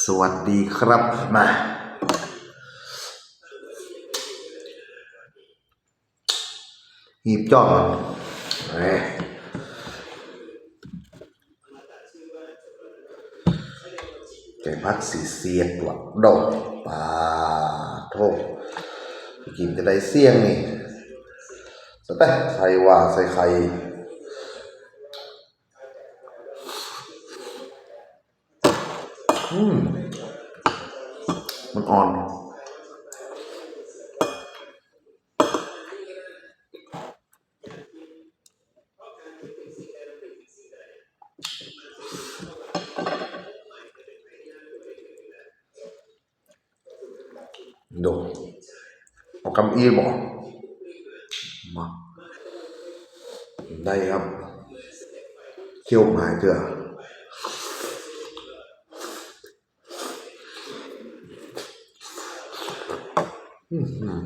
สวัสดีครับมาหีบจอดเอ้แกพักสีเสียดหวักดอกปลาโทษกินจะได้เสี่ยงนี่สเต้ใส่ว่าใส่ไข่ อืม มันอ่อน ดูเอากำอีบอกม 嗯。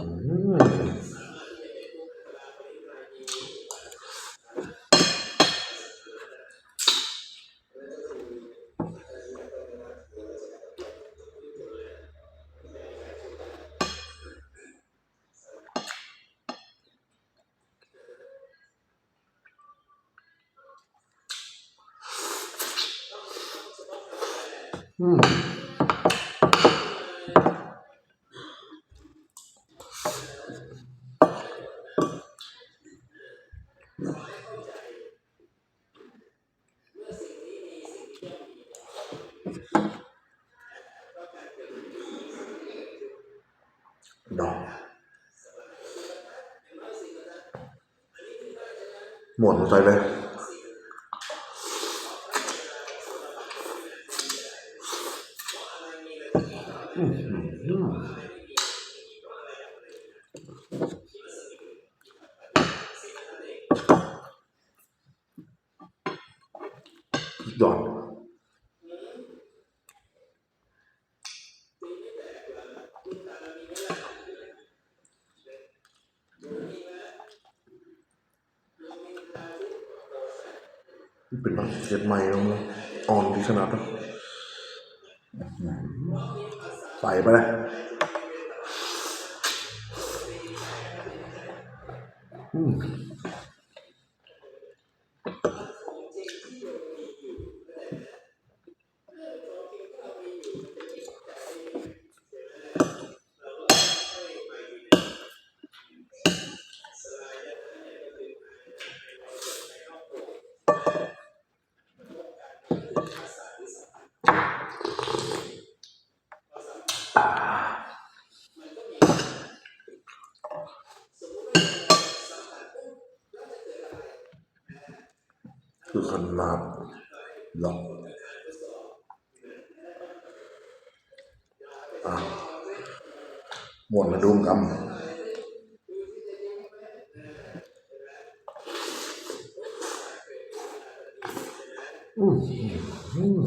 Mm. đó. Muộn rồi lên giỏi เถอะอื้อหืออืมดมดลงไปเลยหย่อนนี่เป็นแบบเสียดใหม่แล้วมั้งอ่อนดีขนาดนั้นใส่ไปเลยอืม คือขนาดหลอกหมวดมาดูกำอืมอืม